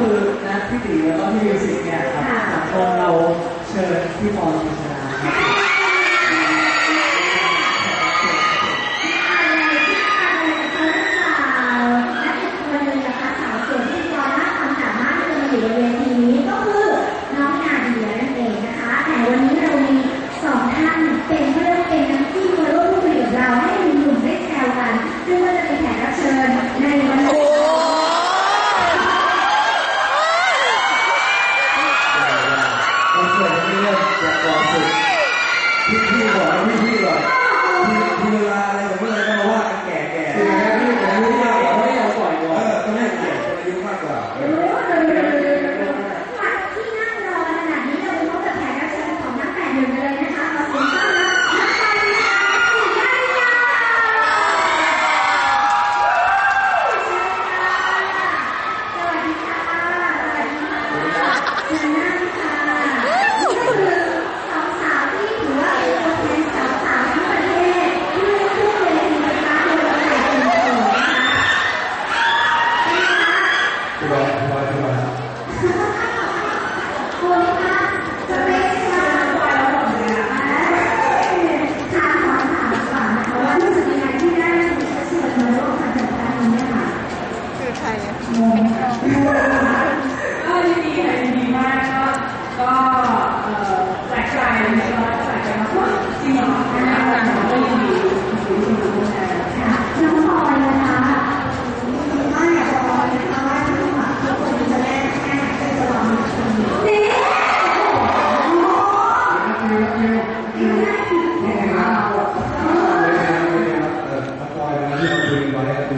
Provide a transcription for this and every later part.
คือนะพี่ตีแล้วก็พี่มิวสิกเนี่ยครับสังคมเราเชิญพี่ปอนชนะ Keep moving, keep moving, keep moving. งงค่ะก็ยินดีค่ะยินดีมากก็ก็เอ่อแปลกใจไม่ว่าแปลกใจมากว่าจริงเหรอนะคะก็ยินดียวนดีที่รู้นะค่ะน้องพลอยนะคะคุณป้าอยากจะบอกนะคะว่าที่หมาทุกคนจะแลกแค่จะลองนี่โอ้โห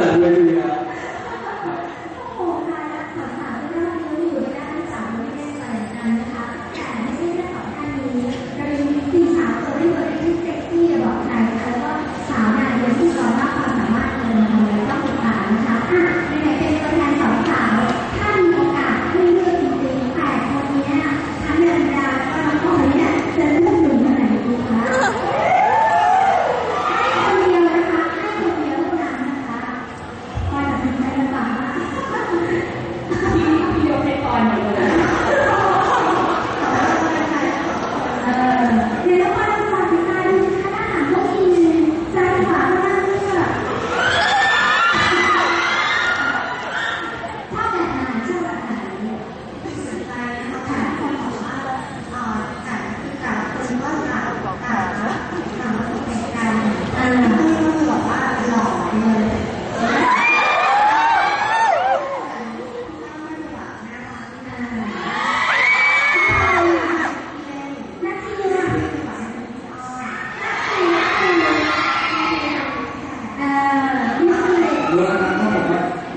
Hallelujah.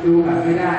ดูแบบไม่ได้